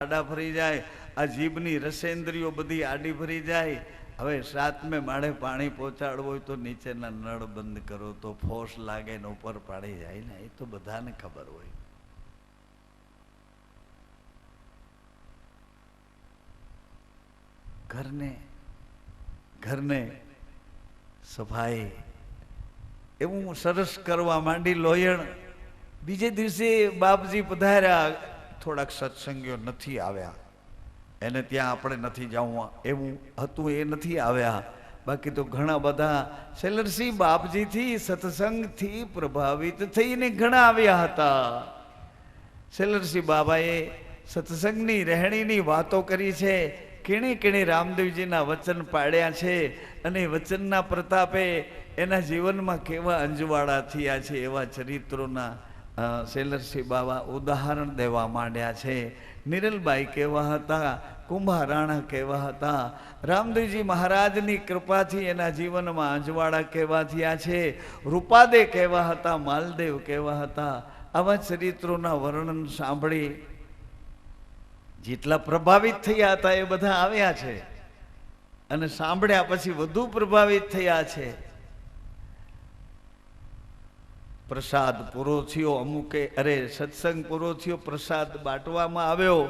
આડા ફરી જાય, આ જીભની રસેન્દ્રિયો બધી આડી ફરી જાય. હવે સાતમે માળે પાણી પહોંચાડવું હોય તો નીચેના નળ બંધ કરો, તો ફોસ લાગે ને ઉપર પાડી જાય ને, એ તો બધાને ખબર હોય. ઘરને ઘરને સફાઈ, એવું સરસ કરવા માંડી લોયણ. બીજે દિવસે બાપજી પધાર્યા થોડાક સત્સંગીઓ નથી આવ્યા. એને ત્યાં આપણે નથી જવું. એવું હતું એ નથી આવ્યા. બાકી તો ઘણા બધા શેલરસિંહ બાપજીથી સત્સંગથી પ્રભાવિત થઈને ઘણા આવ્યા હતા. શેલરસિંહ બાબાએ સત્સંગની રહેણીની વાતો કરી છે. કેણે કેણે રામદેવજીના વચન પાડ્યા છે અને વચનના પ્રતાપે એના જીવનમાં કેવા અંજવાળા થયા છે એવા ચરિત્રોના શેલરસિંહ બાબા ઉદાહરણ દેવા માંડ્યા છે. નિરલબાઈ કેવા હતા, કુંભારાણા કેવા હતા, રામદેવજી મહારાજની કૃપાથી એના જીવનમાં અંજવાળા કેવા થયા છે, રૂપાદે કેવા હતા, માલદેવ કેવા હતા, આવા ચરિત્રોના વર્ણન સાંભળી જેટલા પ્રભાવિત થયા હતા એ બધા આવ્યા છે. અને સાંભળ્યા પછી વધુ પ્રભાવિત થયા છે. પ્રસાદ પૂરો થયો, અમુકે, અરે, સત્સંગ પૂરો થયો, પ્રસાદ બાંટવામાં આવ્યો,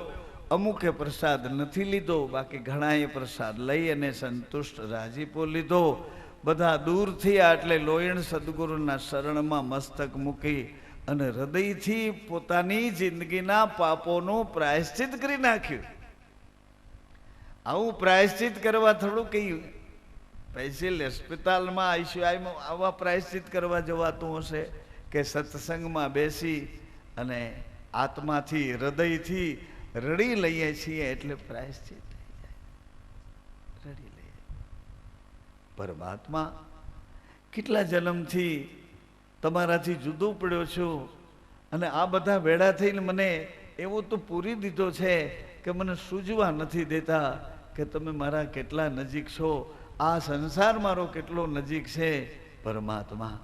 અમુકે પ્રસાદ નથી લીધો, બાકી ઘણાએ પ્રસાદ લઈ અને સંતુષ્ટ રાજીપો લીધો. બધા દૂર થયા એટલે લોયણ સદગુરુના શરણમાં મસ્તક મૂકી અને હૃદયથી પોતાની જિંદગીના પાપોનું પ્રાયશ્ચિત કરી નાખ્યું. આવું પ્રાયશ્ચિત કરવા થોડું કહ્યું પેન્સિલ હોસ્પિટલમાં આઈસીઆઈમાં આવા પ્રાયશ્ચિત કરવા જવાતું હશે? કે સત્સંગમાં બેસી અને આત્માથી, હૃદયથી રડી લઈએ છીએ એટલે પ્રાયશ્ચિત રડી લઈએ. પરમાત્મા, કેટલા જન્મથી તમારાથી જુદું પડ્યો છું અને આ બધા વેળા થઈને મને એવો તો પૂરી દીધો છે કે મને સૂઝવા નથી દેતા કે તમે મારા કેટલા નજીક છો. આ સંસાર મારો કેટલો નજીક છે. પરમાત્મા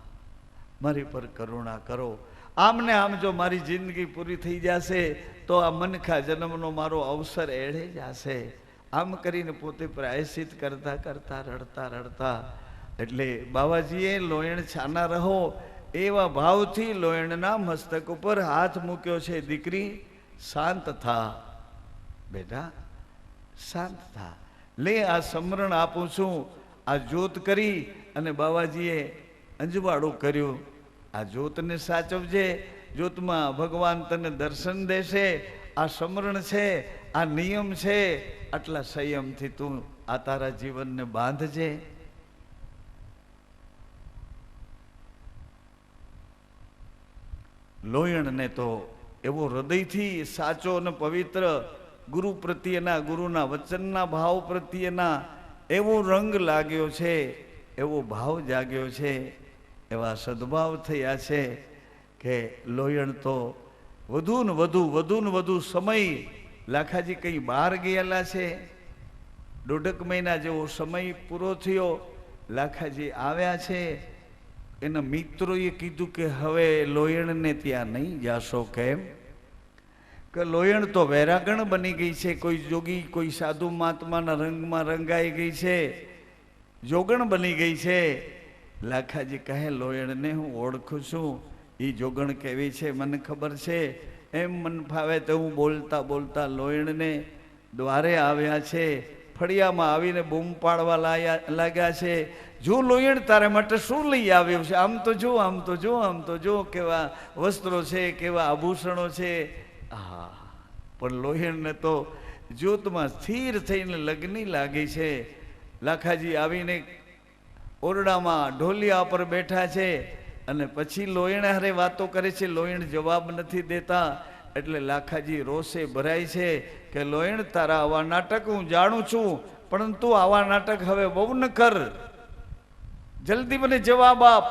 મારી પર કરુણા કરો. આમને આમ જો મારી જિંદગી પૂરી થઈ જશે, તો આ મનખા જન્મનો મારો અવસર એળે જશે. આમ કરીને પોતે પ્રાયશ્ચિત કરતા કરતા રડતા રડતા, એટલે બાવાજીએ લોયણ છાના રહો, એવા ભાવથી લોયણના મસ્તક ઉપર હાથ મૂક્યો છે, દીકરી, શાંત થા. બેટા, શાંત થા. લે આ સમરણ આપું છું. આ જ્યોત કરી અને બાવાજીએ અંજવાળું કર્યું. આ જ્યોતને સાચવજે. જ્યોતમાં ભગવાન તને દર્શન દેશે. આ સમરણ છે, આ નિયમ છે, આટલા સંયમથી તું આ તારા જીવનને બાંધજે. લોયણને તો એવો હૃદયથી સાચો અને પવિત્ર ગુરુ પ્રત્યેના, ગુરુના વચનના, ભાવ પ્રત્યેના એવો રંગ લાગ્યો છે, એવો ભાવ જાગ્યો છે. એવા સદભાવ થયા છે કે લોયણ તો વધુ ને વધુ વધુ ને વધુ સમય લાખાજી કંઈ બહાર ગયેલા છે? દોઢક મહિના જેવો સમય પૂરો થયો, લાખાજી આવ્યા છે. એના મિત્રોએ કીધું કે હવે લોયણને ત્યાં નહીં જાશો કેમ? કે લોયણ તો વૈરાગણ બની ગઈ છે, કોઈ જોગી, કોઈ સાધુ મહાત્માના રંગમાં રંગાઈ ગઈ છે. જોગણ બની ગઈ છે. લાખાજી કહે, લોયણને હું ઓળખું છું. એ જોગણ કેવી છે, મને ખબર છે. એમ મન ફાવે તો હું બોલતા બોલતા લોયણને દ્વારે આવ્યા છે. ફળિયામાં આવીને બૂમ પાડવા લાગ્યા છે. જો લોયણ તારે માટે શું લઈ આવ્યો છે? આમ તો જો, આમ તો જો, આમ તો જો, કેવા વસ્ત્રો છે, કેવા આભૂષણો છે. હા પણ લોહિણને તો જ્યોતમાં સ્થિર થઈને લગ્ની લાગી છે. લાખાજી આવીને ઓરડામાં ઢોલિયા પર બેઠા છે અને પછી લોયણ હારે વાતો કરે છે. લોયણ જવાબ નથી દેતા. એટલે લાખાજી રોષે ભરાય છે કે લોયણ તારા આવા નાટક હું જાણું છું, પરંતુ આવા નાટક હવે બહુ ન કર. જલ્દી મને જવાબ આપ.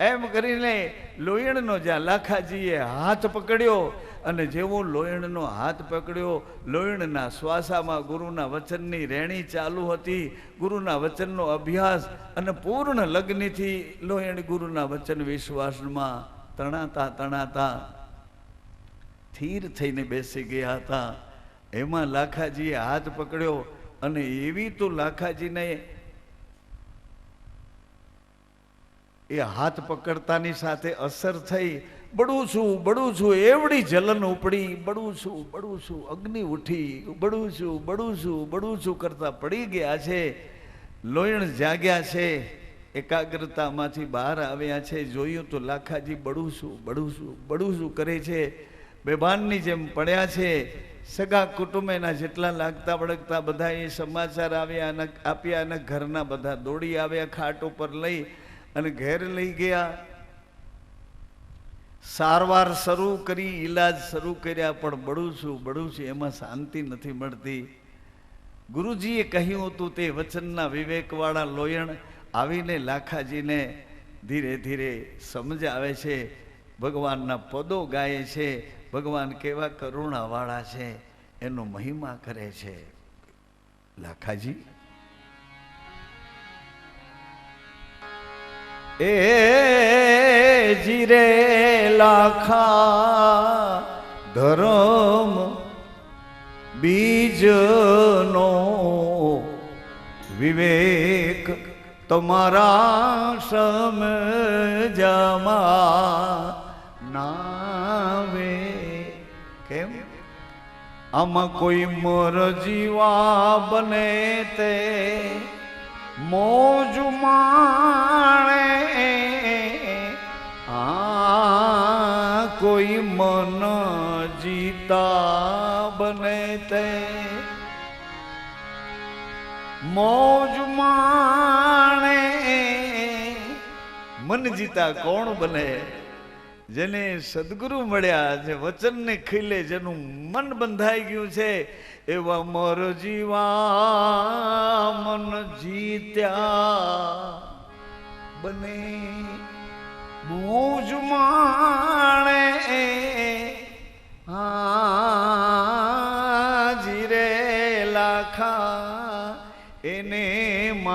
એમ કરીને લોયણનો જ્યાં લાખાજીએ હાથ પકડ્યો અને જેવો લોયણનો હાથ પકડ્યો લોયણના શ્વાસામાં ગુરુના વચનની રેણી ચાલુ હતી. ગુરુના વચનનો અભ્યાસ અને પૂર્ણ લગ્નથી લોયણ ગુરુના વચન વિશ્વાસમાં તણાતા તણાતા સ્થિર થઈને બેસી ગયા હતા. એમાં લાખાજીએ હાથ પકડ્યો અને એવી તો લાખાજીને એ હાથ પકડતાની સાથે અસર થઈ બડું છું બડું છું, એવડી જલન ઉપડી, બડું છું બડું છું, અગ્નિ ઉઠી, બડું છું બડું છું બડું છું કરતા પડી ગયા છે, લોયણ જાગ્યા છે, એકાગ્રતામાંથી બહાર આવ્યા છે, જોયું તો લાખાજી બડું છું બડું છું બડું છું કરે છે, બેભાનની જેમ પડ્યા છે, સગા કુટુંબેના જેટલા લાગતા વળગતા બધા એ સમાચાર આવ્યા અને આપ્યા અને ઘરના બધા દોડી આવ્યા, ખાટ ઉપર લઈ અને ઘેર લઈ ગયા. સારવાર શરૂ કરી, ઈલાજ શરૂ કર્યા, પણ બળું છું બળું છું, એમાં શાંતિ નથી મળતી. ગુરુજીએ કહ્યું હતું તે વચનના વિવેકવાળા લોયણ આવીને લાખાજીને ધીરે ધીરે સમજાવે છે, ભગવાનના પદો ગાય છે, ભગવાન કેવા કરુણાવાળા છે, એનો મહિમા કરે છે. લાખાજી? એ જીરે લાખા ધરમ બીજનો વિવેક તમારા સમજમાં નાવે. કેમ? આમાં કોઈ મોર જીવા બને તે મોજ મોજ માણે. મન જીતા કોણ બને? જેને સદગુરુ મળ્યા, જે વચનને ખીલે, જેનું મન બંધાઈ ગયું છે, એવા મોર જીવા મન જીત્યા બને. મોજ માણે. હાજી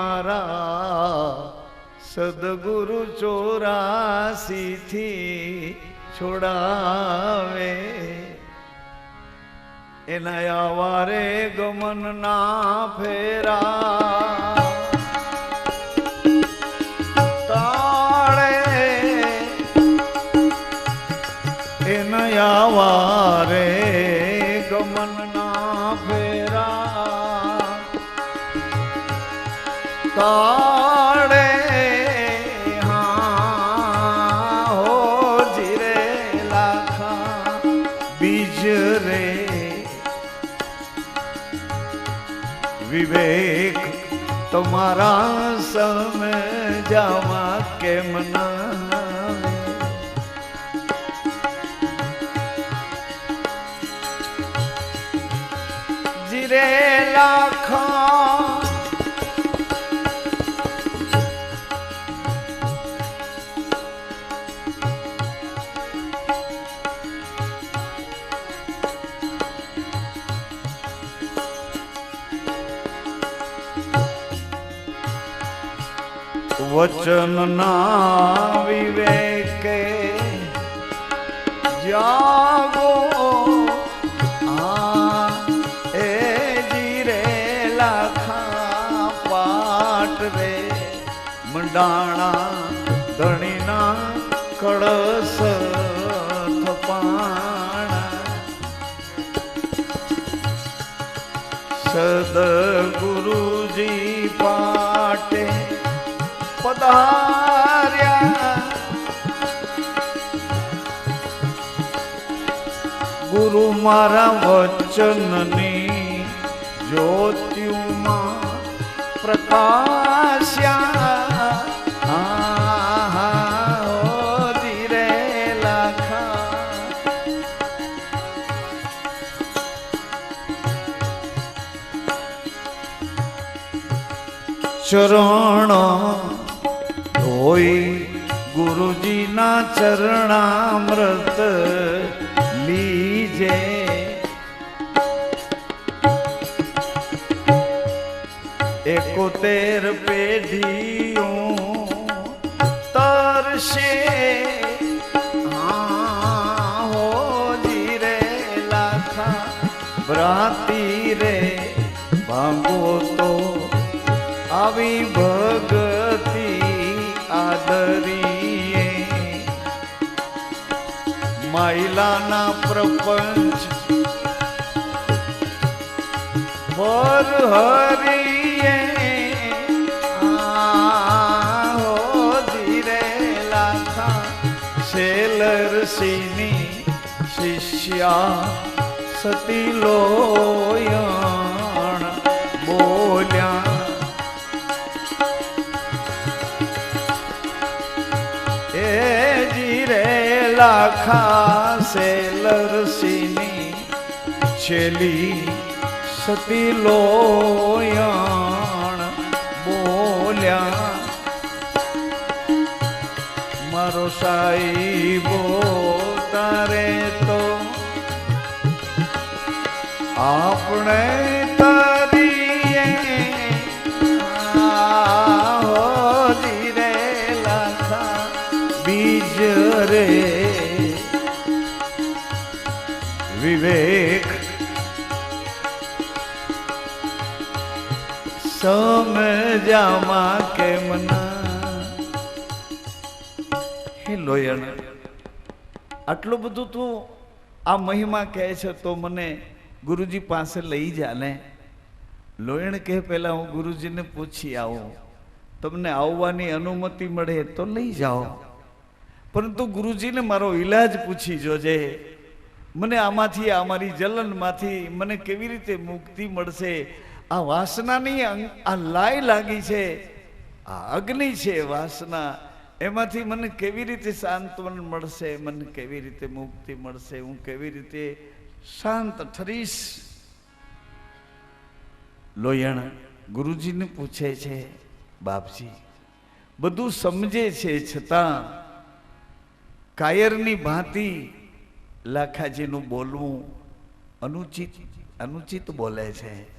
મારા સદગુરુ ચોરાસીથી છોડાવે. એના આવારે ગમન ના ફેરા. તાળે એના આવારે તાળે હા હો લાખા બીજ રે વિવેક તમારા સમજામાં કેમ ના વચનના વિવેકે જાગો. આ એ જીરે લાખા પાટ રે મંડાણા ગુરુ મારા વચનની જ્યોતિમાં પ્રકાશ્યા. ચરણ ધોઈ ગુરુજીના ચરણામૃત લીજે એકોતેર પેઢીઓ તરશે. ભ્રાતી રે ભાંગો તો આવી ભગતી આદરીએ મહિલાના પ્રપંચ. પર હરિએ આહો ધીરે લાખા શેલરસીની શિષ્યા સતી લોયણ બોલ્યા લાખા શેલરસીની છેલી સતી લોયણ બોલ્યા. મારો સાઈબો તારે તો આપણે આટલું બધું તું આ મહિમા કહે છે તો મને ગુરુજી પાસે લઈ જા ને. લોયણ કહે, પહેલા હું ગુરુજીને પૂછી આવું. તમને આવવાની અનુમતિ મળે તો લઈ જાઓ. પરંતુ ગુરુજીને મારો ઈલાજ પૂછી જોજે. મને આમાંથી, આ મારી જલનમાંથી મને કેવી રીતે મુક્તિ મળશે? આ વાસનાની આ લાય લાગી છે, આ અગ્નિ છે વાસના. એમાંથી મને કેવી રીતે સાંત્વન મળશે, મને કેવી રીતે મુક્તિ મળશે, હું કેવી રીતે શાંત ઠરીશ? લોયણ ગુરુજીને પૂછે છે, બાપજી, બધું સમજે છે છતાં કાયરની ભાંતિ લાખાજીનું બોલવું અનુચિત અનુચિત બોલે છે.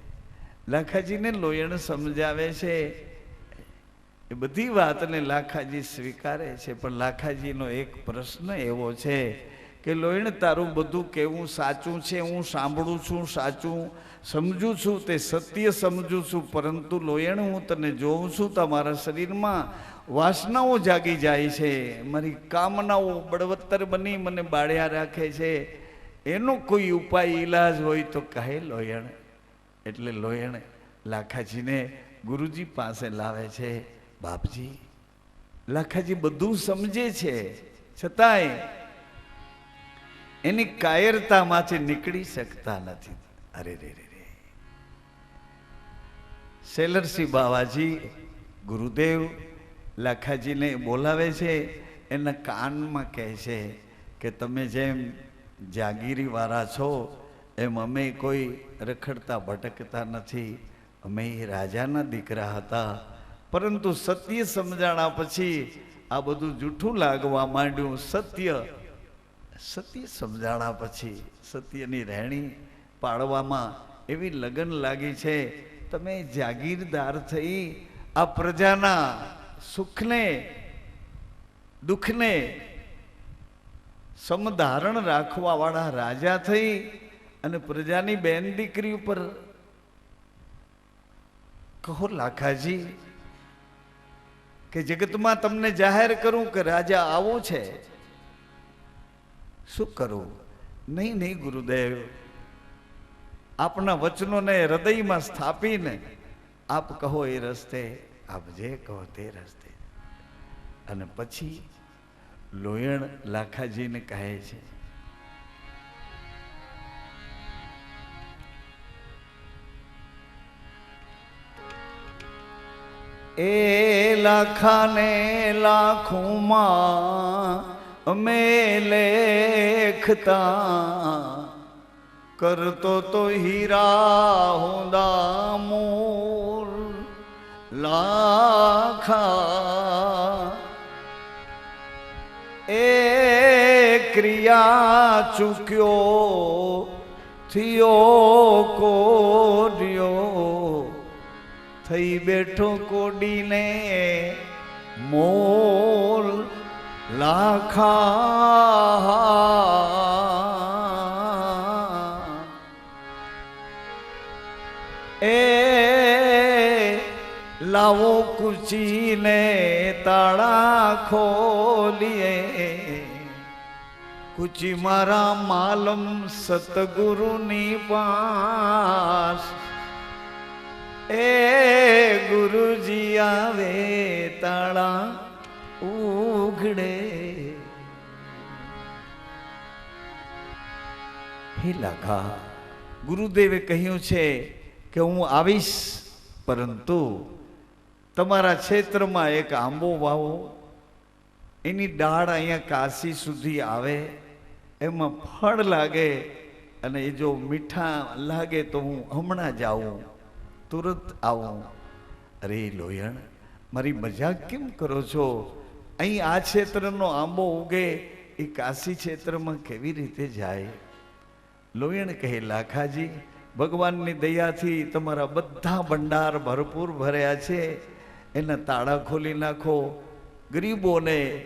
લાખાજીને લોયણ સમજાવે છે. એ બધી વાતને લાખાજી સ્વીકારે છે, પણ લાખાજીનો એક પ્રશ્ન એવો છે કે લોયણ તારું બધું કેવું સાચું છે, હું સાંભળું છું, સાચું સમજું છું, તે સત્ય સમજું છું, પરંતુ લોયણ હું તને જોઉં છું, તમારા શરીરમાં વાસનાઓ જાગી જાય છે, મારી કામનાઓ બળવત્તર બની મને બાળ્યા રાખે છે. એનો કોઈ ઉપાય ઈલાજ હોય તો કહે લોયણ એટલે લોયણ લાખાજીને ગુરુજી પાસે લાવે છે, બાપજી, લાખાજી બધું સમજે છે. છતાંય એની કાયરતામાંથી નીકળી શકતા નથી. અરે રે રે રે. સેલરસિંહ બાવાજી, ગુરુદેવ લાખાજીને બોલાવે છે, એના કાનમાં કહે છે કે, તમે જેમ જાગીરી વાળા છો એમ અમે કોઈ રખડતા, ભટકતા નથી. અમે રાજાના દીકરા હતા. પરંતુ સત્ય સમજાણા પછી આ બધું જૂઠું લાગવા માંડ્યું. સત્ય સત્ય સમજાણા પછી, સત્યની રહેણી પાડવામાં એવી લગન લાગી છે. તમે જાગીરદાર થઈ આ પ્રજાના સુખને, દુઃખને સમધારણ રાખવાવાળા રાજા થઈ અને પ્રજાની બેન દીકરી ઉપર કહો લાખાજી, કે જગતમાં તમને જાહેર કરું કે રાજા આવો છે, શું કરું? નહીં નહીં, ગુરુદેવ. આપના વચનોને હૃદયમાં સ્થાપીને આપ કહો એ રસ્તે, આપ જે કહો તે રસ્તે. અને પછી લોયણ લાખાજીને કહે છે એ લાખાને લાખોમાં અમે લેખતા. કરતો તો હીરા હોંદા મૂલ લાખા. એ ક્રિયા ચૂક્યો, થયો કોર્યો થઈ બેઠો કોડીને મોલ લાખા. એ લાવો કુચીને તાળા ખોલીએ. કુચી મારા માલમ સતગુરુની પાસ એ ગુરુજી આવે તાળા ઉઘડે. હે લાખા, ગુરુદેવે કહ્યું છે કે હું આવીશ, પરંતુ તમારા ક્ષેત્રમાં એક આંબો વાવો. એની ડાળ અહીંયા કાશી સુધી આવે, એમાં ફળ લાગે, અને એ જો મીઠા લાગે તો હું હમણાં જ આવું. તુરંત આવું. અરે લોયણ, મારી મજાક કેમ કરો છો? અહીં આ ક્ષેત્રનો આંબો ઉગે, એ કાશી ક્ષેત્રમાં કેવી રીતે જાય? લોયણ કહે, લાખાજી, ભગવાનની દયાથી તમારા બધા ભંડાર ભરપૂર ભર્યા છે. એના તાળા ખોલી નાખો. ગરીબોને,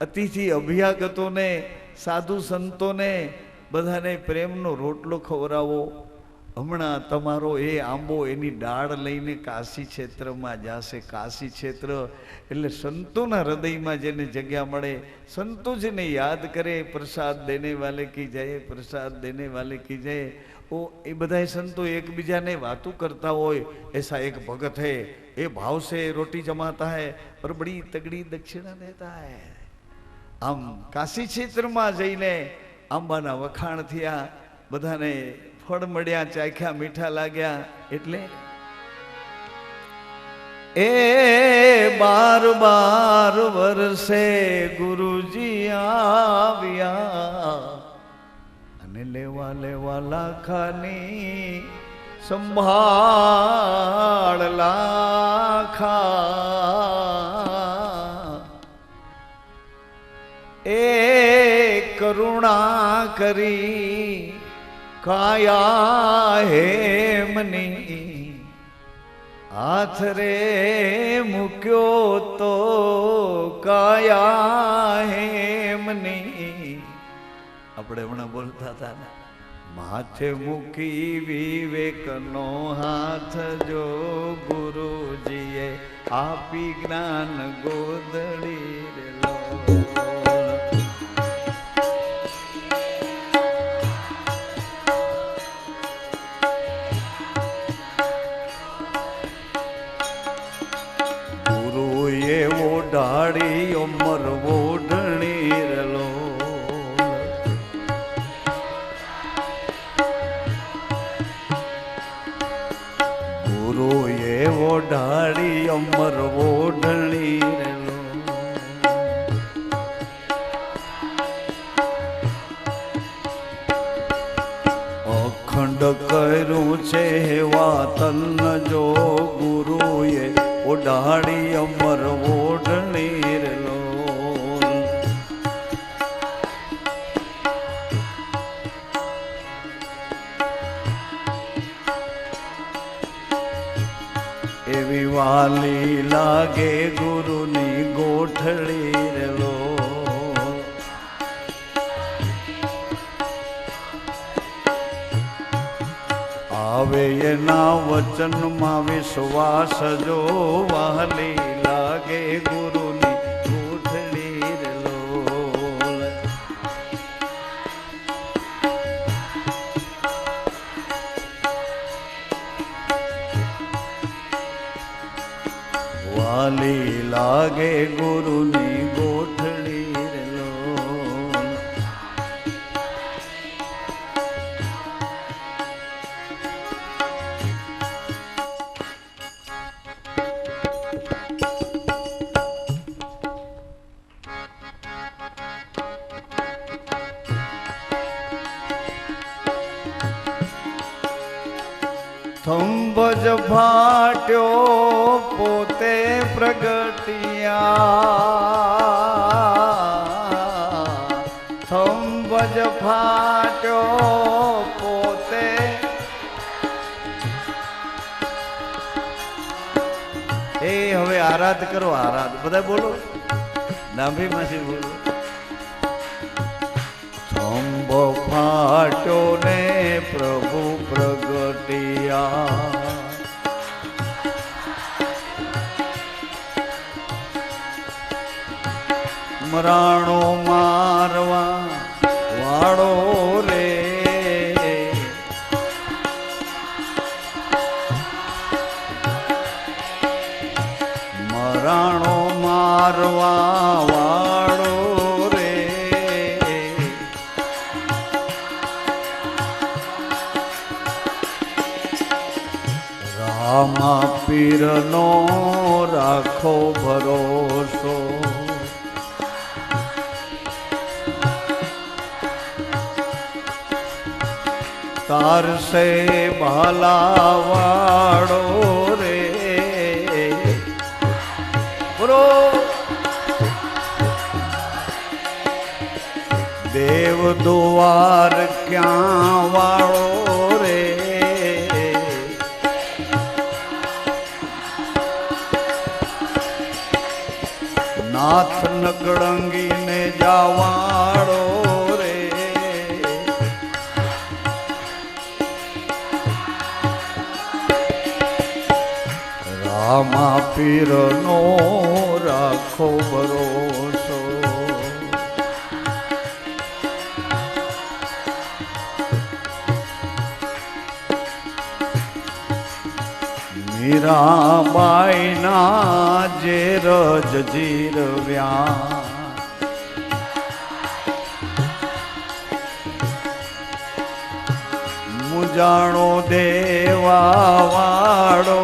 અતિથિ અભ્યાગતોને, સાધુ સંતોને બધાને પ્રેમનો રોટલો ખવડાવો. હમણાં તમારો એ આંબો એની ડાળ લઈને કાશી ક્ષેત્રમાં જાશે. કાશી ક્ષેત્ર એટલે સંતોના હૃદયમાં જેને જગ્યા મળે, સંતો જેને યાદ કરે, પ્રસાદ દેને વાલે કી જાય, પ્રસાદ દેને વાલે કી જાય. ઓ, એ બધા સંતો એકબીજાને વાતો કરતા હોય, એસા એક ભગત હે, એ ભાવસે રોટી જમાતા હૈ, પર બડી તગડી દક્ષિણા દેતા હૈ. આમ કાશી ક્ષેત્રમાં જઈને આંબાના વખાણ થયા, બધાને ફળ મળ્યા, ચાખ્યા, મીઠા લાગ્યા, એટલે એ બાર બાર વર્ષે ગુરુજી આવ્યા. અને લેવા લેવા લાખાની સંભાળ લાખા. એ કરુણા કરી કાયા હેમની હાથ રે મૂક્યો તો કાયા હેમની આપણે હમણાં બોલતા હતા ને, માથે મૂકી વિવેકનો હાથ જો ગુરુજીએ આપી જ્ઞાન ગોદડી લો. ઢાળી અમર ઓઢણી રેલો. ગુરુ એવો ઢાળી અમર ઓઢણી રેલો. અખંડ કર્યું છે વાતન જો ગુરુએ વચનમાં વિશ્વાસ જો વહલી લાગે ગુરુની ગોઠડી રેલો વાલી લાગે ગુરુની ગોઠડી એ હવે આરાધ કરો, આરાધ. બધા બોલો. ડાંભી માસી બોલો. થંભો ફાટો ને પ્રભુ પ્રગટિયા. મરાણો મારવા રામા પીરનો રાખો ભરોસો. તારસે ભલાવાડો રે. બરો દેવ દુવાર ક્યાં વાળો નાથ નકળંગીને જાવાળો રે. રામા પીરનો રાખો ભરોસો મીરાબાઈના જે રજ જીરવ્યા. મુજાણો દેવા વાળો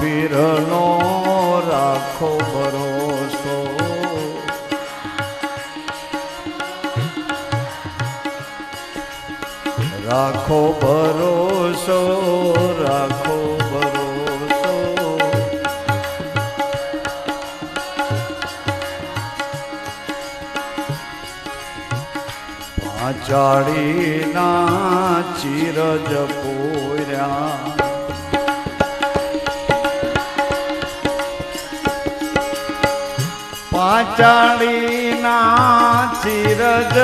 પીરનો રાખો ભરોસો. રાખો ભરોસો રાખો ભરોસો. પાંચાળીના ચીર પોર્યા પાંચાળીના ચીરજ